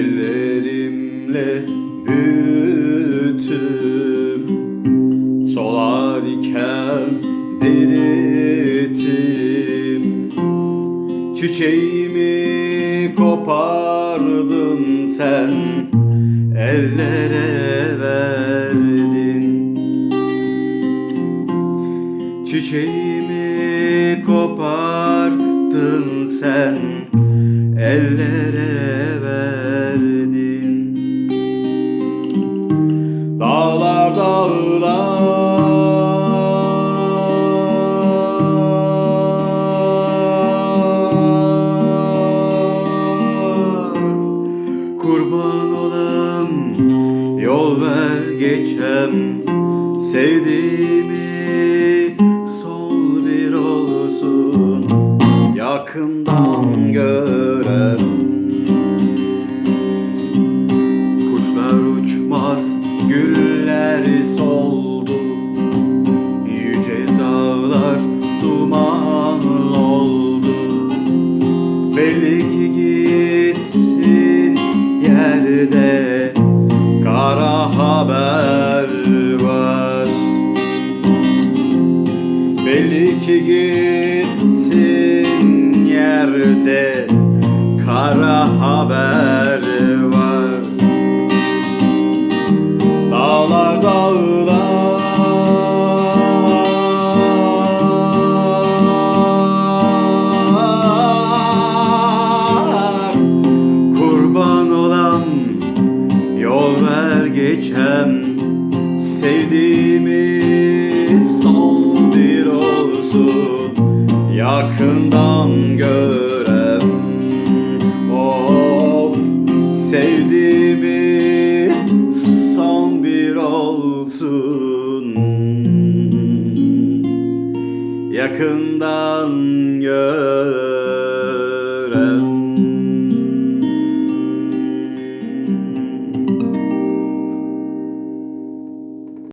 ellerimle büyütüp Solar iken dirittim Çiçeğimi kopardın sen Ellere verdin. Çiçeğimi kopardın sen Dağlar dağlar. Kurban olan yol ver geçem. Sevdiğimi sol bir olsun. Yakından görem. Kuşlar uçmaz, Yüce dağlar duman oldu. Belli ki yerde Kara haber var. Belli ki gitsin yerde Kara haber geçem Sevdiğimi son bir olsun. Yakından görem Of sevdiğimi son bir olsun. Yakından görem